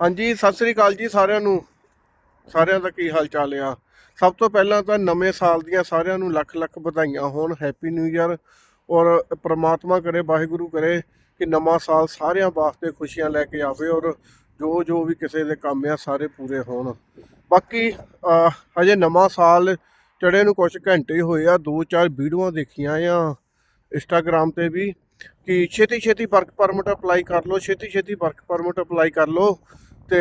ਹਾਂਜੀ, ਸਤਿ ਸ੍ਰੀ ਅਕਾਲ ਜੀ ਸਾਰਿਆਂ ਨੂੰ। ਸਾਰਿਆਂ ਦਾ ਕੀ ਹਾਲ ਚਾਲ ਆ? ਸਭ ਤੋਂ ਪਹਿਲਾਂ ਤਾਂ ਨਵੇਂ ਸਾਲ ਦੀਆਂ ਸਾਰਿਆਂ ਨੂੰ ਲੱਖ ਲੱਖ ਵਧਾਈਆਂ ਹੋਣ ਹੈਪੀ ਨਿਊ ਇਅਰ ਔਰ ਪ੍ਰਮਾਤਮਾ ਕਰੇ, ਵਾਹਿਗੁਰੂ ਕਰੇ ਕਿ ਨਵਾਂ ਸਾਲ ਸਾਰਿਆਂ ਵਾਸਤੇ ਖੁਸ਼ੀਆਂ ਲੈ ਕੇ ਆਵੇ ਔਰ ਜੋ ਜੋ ਵੀ ਕਿਸੇ ਦੇ ਕੰਮ ਆ, ਸਾਰੇ ਪੂਰੇ ਹੋਣ। ਬਾਕੀ ਹਜੇ ਨਵਾਂ ਸਾਲ ਚੜੇ ਨੂੰ ਕੁਝ ਘੰਟੇ ਹੋਏ ਆ, ਦੋ ਚਾਰ ਵੀਡੀਓਆਂ ਦੇਖੀਆਂ ਆ ਇੰਸਟਾਗ੍ਰam ਤੇ ਵੀ। ਕਿ ਛੇਤੀ ਛੇਤੀ ਵਰਕ ਪਰਮਿਟ ਅਪਲਾਈ ਕਰ ਲਓ, ਛੇਤੀ ਛੇਤੀ ਵਰਕ ਪਰਮਿਟ ਅਪਲਾਈ ਕਰ ਲਓ ਤੇ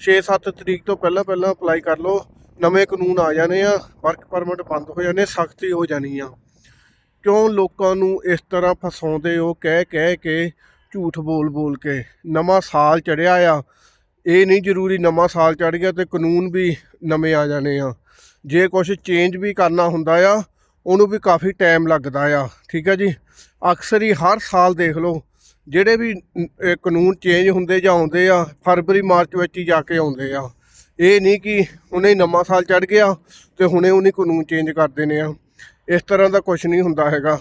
6-7 ਤਰੀਕ ਤੋਂ ਪਹਿਲਾਂ ਪਹਿਲਾਂ ਅਪਲਾਈ ਕਰ ਲਓ, ਨਵੇਂ ਕਾਨੂੰਨ ਆ ਜਾਣੇ ਆ, ਵਰਕ ਪਰਮਿਟ ਬੰਦ ਹੋ ਜਾਣੇ, ਸਖਤੀ ਹੋ ਜਾਣੀ ਆ। ਕਿਉਂ ਲੋਕਾਂ ਨੂੰ ਇਸ ਤਰ੍ਹਾਂ ਫਸਾਉਂਦੇ ਹੋ, ਕਹਿ ਕਹਿ ਕੇ, ਝੂਠ ਬੋਲ ਬੋਲ ਕੇ? ਨਵਾਂ ਸਾਲ ਚੜਿਆ ਆ। ਇਹ ਨਹੀਂ ਜ਼ਰੂਰੀ ਨਵਾਂ ਸਾਲ ਚੜ ਗਿਆ ਤੇ ਕਾਨੂੰਨ ਵੀ ਨਵੇਂ ਆ ਜਾਣੇ ਆ। ਜੇ ਕੁਝ ਚੇਂਜ ਵੀ ਕਰਨਾ ਹੁੰਦਾ ਆ ਉਹਨੂੰ ਵੀ ਕਾਫੀ ਟਾਈਮ ਲੱਗਦਾ ਆ, ਠੀਕ ਆ ਜੀ? ਅਕਸਰ ਹੀ ਹਰ ਸਾਲ ਦੇਖ ਲਓ, ਜਿਹੜੇ ਵੀ ਕਾਨੂੰਨ ਚੇਂਜ ਹੁੰਦੇ ਜਾਂ ਆਉਂਦੇ ਆ, ਫਰਵਰੀ, ਮਾਰਚ ਵਿੱਚ ਹੀ ਜਾ ਕੇ ਆਉਂਦੇ ਆ। ਇਹ ਨਹੀਂ ਕਿ ਉਹਨੇ ਨਵਾਂ ਸਾਲ ਚੜ ਗਿਆ ਤੇ ਹੁਣੇ ਉਹਨੇ ਕਾਨੂੰਨ ਚੇਂਜ ਕਰ ਦੇਣੇ ਆ। ਇਸ ਤਰ੍ਹਾਂ ਦਾ ਕੁਝ ਨਹੀਂ ਹੁੰਦਾ ਹੈਗਾ।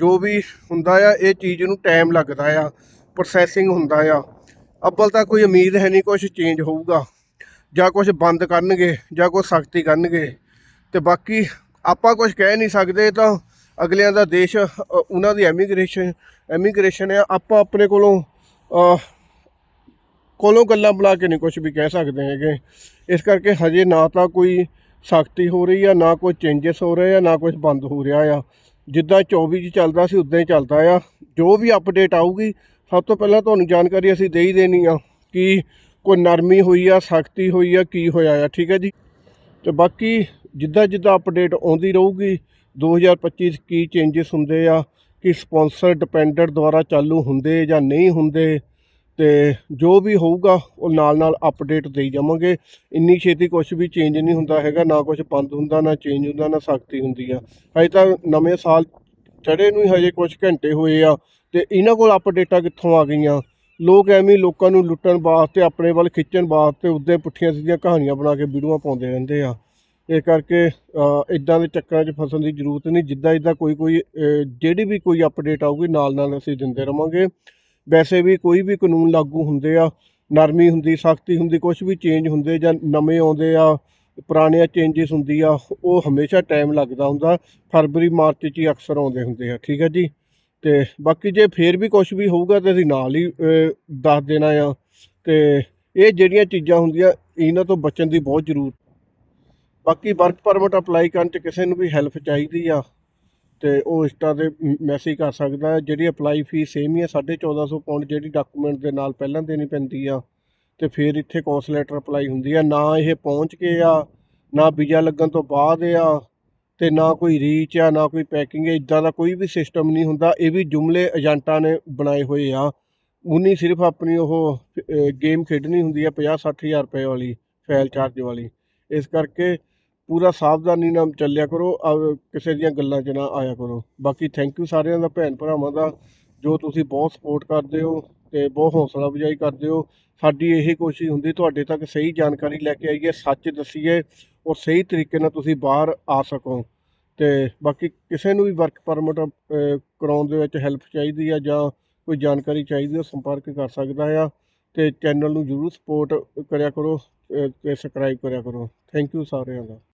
ਜੋ ਵੀ ਹੁੰਦਾ ਆ, ਇਹ ਚੀਜ਼ ਨੂੰ ਟਾਈਮ ਲੱਗਦਾ ਆ ਪ੍ਰੋਸੈਸਿੰਗ ਹੁੰਦਾ ਆ। ਅੱਬਲ ਤਾਂ ਕੋਈ ਉਮੀਦ ਹੈ ਨਹੀਂ ਕੁਝ ਚੇਂਜ ਹੋਊਗਾ। ਜਾਂ ਕੁਝ ਬੰਦ ਕਰਨਗੇ, ਜਾਂ ਕੋਈ ਸਖਤੀ ਕਰਨਗੇ। ਤੇ ਬਾਕੀ ਆਪਾਂ ਕੁਝ ਕਹਿ ਨਹੀਂ ਸਕਦੇ ਤਾਂ ਅਗਲਿਆਂ ਦਾ ਦੇਸ਼ ਉਹਨਾਂ ਦੀ ਐਮੀਗ੍ਰੇਸ਼ਨ ਐਮੀਗ੍ਰੇਸ਼ਨ ਆ ਆਪਾਂ ਆਪਣੇ ਕੋਲੋਂ ਕੋਲੋਂ ਗੱਲਾਂ ਬੁਲਾ ਕੇ ਨਹੀਂ ਕੁਝ ਵੀ ਕਹਿ ਸਕਦੇ ਹੈਗੇ। ਇਸ ਕਰਕੇ ਹਜੇ ਨਾ ਤਾਂ ਕੋਈ ਸਖਤੀ ਹੋ ਰਹੀ ਆ, ਨਾ ਕੋਈ ਚੇਂਜਸ ਹੋ ਰਹੇ ਆ, ਨਾ ਕੁਝ ਬੰਦ ਹੋ ਰਿਹਾ ਆ। ਜਿੱਦਾਂ 24 ਚ ਚੱਲਦਾ ਸੀ, ਉਦਾਂ ਹੀ ਚੱਲਦਾ ਆ। ਜੋ ਵੀ ਅਪਡੇਟ ਆਊਗੀ, ਸਭ ਤੋਂ ਪਹਿਲਾਂ ਤੁਹਾਨੂੰ ਜਾਣਕਾਰੀ ਅਸੀਂ ਦੇ ਹੀ ਦੇਣੀ ਆ ਕਿ ਕੋਈ ਨਰਮੀ ਹੋਈ ਆ, ਸਖਤੀ ਹੋਈ ਆ, ਕੀ ਹੋਇਆ ਆ, ਠੀਕ ਹੈ ਜੀ? ਤੇ ਬਾਕੀ ਜਿੱਦਾਂ ਜਿੱਦਾਂ ਅਪਡੇਟ ਆਉਂਦੀ ਰਹੂਗੀ 2025 'ਚ ਕੀ ਚੇਂਜਸ ਹੁੰਦੇ ਆ, ਕਿ ਸਪਾਂਸਰ ਡਿਪੈਂਡੈਂਟ ਦੁਆਰਾ ਚਾਲੂ ਹੁੰਦੇ ਜਾਂ ਨਹੀਂ ਹੁੰਦੇ, ਤੇ ਜੋ ਵੀ ਹੋਊਗਾ ਉਹ ਨਾਲ ਨਾਲ ਅਪਡੇਟ ਦੇਈ ਜਾਵਾਂਗੇ। ਇੰਨੀ ਛੇਤੀ ਕੁਝ ਵੀ ਚੇਂਜ ਨਹੀਂ ਹੁੰਦਾ ਹੈਗਾ, ਨਾ ਕੁਝ ਬੰਦ ਹੁੰਦਾ, ਨਾ ਚੇਂਜ ਹੁੰਦਾ, ਨਾ ਸਖਤੀ ਹੁੰਦੀ ਆ। ਹਜੇ ਤਾਂ ਨਵੇਂ ਸਾਲ ਚੜੇ ਨੂੰ ਹੀ ਹਜੇ ਕੁਝ ਘੰਟੇ ਹੋਏ ਆ, ਤੇ ਇਹਨਾਂ ਕੋਲ ਅਪਡੇਟਾਂ ਕਿੱਥੋਂ ਆ ਗਈਆਂ? ਲੋਕ ਐਵੇਂ ਲੋਕਾਂ ਨੂੰ ਲੁੱਟਣ ਵਾਸਤੇ, ਆਪਣੇ ਵੱਲ ਖਿੱਚਣ ਵਾਸਤੇ ਉੱਦੇ ਪੁੱਠੀਆਂ ਸਿੱਧੀਆਂ ਕਹਾਣੀਆਂ ਬਣਾ ਕੇ ਵੀਡੀਓਆਂ ਪਾਉਂਦੇ ਰਹਿੰਦੇ ਆ। ਇਸ ਕਰਕੇ ਇਦਾਂ ਦੇ ਚੱਕਰਾਂ 'ਚ ਫਸਣ ਦੀ ਜ਼ਰੂਰਤ ਨਹੀਂ। ਜਿੱਦਾਂ ਜਿੱਦਾਂ ਕੋਈ ਕੋਈ ਜਿਹੜੀ ਵੀ ਕੋਈ ਅਪਡੇਟ ਆਊਗੀ, ਨਾਲ ਨਾਲ ਅਸੀਂ ਦਿੰਦੇ ਰਵਾਂਗੇ। ਵੈਸੇ ਵੀ ਕੋਈ ਵੀ ਕਾਨੂੰਨ ਲਾਗੂ ਹੁੰਦੇ ਆ, ਨਰਮੀ ਹੁੰਦੀ, ਸਖਤੀ ਹੁੰਦੀ ਕੁਝ ਵੀ ਚੇਂਜ ਹੁੰਦੇ ਜਾਂ ਨਵੇਂ ਆਉਂਦੇ ਆ, ਪੁਰਾਣੀਆਂ ਚੇਂਜਸ ਹੁੰਦੀ ਆ, ਉਹ ਹਮੇਸ਼ਾ ਟਾਈਮ ਲੱਗਦਾ ਹੁੰਦਾ। ਫਰਵਰੀ, ਮਾਰਚ 'ਚ ਹੀ ਅਕਸਰ ਆਉਂਦੇ ਹੁੰਦੇ ਆ, ਠੀਕ ਹੈ ਜੀ? ਤੇ ਬਾਕੀ ਜੇ ਫੇਰ ਵੀ ਕੁਝ ਵੀ ਹੋਊਗਾ ਤੇ ਅਸੀਂ ਨਾਲ ਹੀ ਦੱਸ ਦੇਣਾ ਆ। ਤੇ ਇਹ ਜਿਹੜੀਆਂ ਚੀਜ਼ਾਂ ਹੁੰਦੀਆਂ, ਇਹਨਾਂ ਤੋਂ ਬਚਣ ਦੀ ਬਹੁਤ ਜ਼ਰੂਰਤ ਬਾਕੀ ਵਰਕ ਪਰਮਿਟ ਅਪਲਾਈ ਕਰਨ 'ਚ ਕਿਸੇ ਨੂੰ ਵੀ ਹੈਲਪ ਚਾਹੀਦੀ ਆ, ਤੇ ਉਹ ਇੰਸਟਾ ਤੇ ਮੈਸੇਜ ਕਰ ਸਕਦਾ ਜਿਹੜੀ ਅਪਲਾਈ ਫੀਸ ਸੇਮ ਹੀ ਆ 1450 ਪਾਉਂਡ ਜਿਹੜੀ ਡਾਕੂਮੈਂਟ ਦੇ ਨਾਲ ਪਹਿਲਾਂ ਦੇਣੀ ਪੈਂਦੀ ਆ, ਤੇ ਫਿਰ ਇੱਥੇ ਕੌਂਸਲੇਟਰ ਅਪਲਾਈ ਹੁੰਦੀ ਆ। ਨਾ ਇਹ ਪਹੁੰਚ ਕੇ ਆ, ਨਾ ਵੀਜ਼ਾ ਲੱਗਣ ਤੋਂ ਬਾਅਦ ਆ, ਤੇ ਨਾ ਕੋਈ ਰੀਚ ਆ, ਨਾ ਕੋਈ ਪੈਕਿੰਗ ਹੈ ਇਦਾਂ ਦਾ ਕੋਈ ਵੀ ਸਿਸਟਮ ਨਹੀਂ ਹੁੰਦਾ। ਇਹ ਵੀ ਜੁਮਲੇ ਏਜੰਟਾਂ ਨੇ ਬਣਾਏ ਹੋਏ ਆ। ਉਨੀ ਸਿਰਫ ਆਪਣੀ ਉਹ ਗੇਮ ਖੇਡਣੀ ਹੁੰਦੀ ਆ 50 ਹਜ਼ਾਰ ਰੁਪਏ ਵਾਲੀ ਫਾਈਲ ਚਾਰਜ ਵਾਲੀ। ਇਸ ਕਰਕੇ ਪੂਰਾ ਸਾਵਧਾਨੀ ਨਾਲ ਚੱਲਿਆ ਕਰੋ, ਅਹ, ਕਿਸੇ ਦੀਆਂ ਗੱਲਾਂ 'ਚ ਨਾ ਆਇਆ ਕਰੋ। ਬਾਕੀ ਥੈਂਕ ਯੂ ਸਾਰਿਆਂ ਦਾ, ਭੈਣ ਭਰਾਵਾਂ ਦਾ, ਜੋ ਤੁਸੀਂ ਬਹੁਤ ਸਪੋਰਟ ਕਰਦੇ ਹੋ ਤੇ ਬਹੁਤ ਹੌਸਲਾ ਅਫਜ਼ਾਈ ਕਰਦੇ ਹੋ। ਸਾਡੀ ਇਹੀ ਕੋਸ਼ਿਸ਼ ਹੁੰਦੀ, ਤੁਹਾਡੇ ਤੱਕ ਸਹੀ ਜਾਣਕਾਰੀ ਲੈ ਕੇ ਆਈਏ, ਸੱਚ ਦੱਸੀਏ ਔਰ ਸਹੀ ਤਰੀਕੇ ਨਾਲ ਤੁਸੀਂ ਬਾਹਰ ਆ ਸਕੋ। ਤੇ ਬਾਕੀ ਕਿਸੇ ਨੂੰ ਵੀ ਵਰਕ ਪਰਮਿਟ ਕਰਾਉਣ ਦੇ ਵਿੱਚ ਹੈਲਪ ਚਾਹੀਦੀ ਆ ਜਾਂ ਕੋਈ ਜਾਣਕਾਰੀ ਚਾਹੀਦੀ ਉਹ ਸੰਪਰਕ ਕਰ ਸਕਦਾ ਆ ਤੇ ਚੈਨਲ ਨੂੰ ਜਰੂਰ ਸਪੋਰਟ ਕਰਿਆ ਕਰੋ, ਅਹ, ਤੇ ਸਬਸਕ੍ਰਾਈਬ ਕਰਿਆ ਕਰੋ। ਥੈਂਕ ਯੂ ਸਾਰਿਆਂ ਦਾ।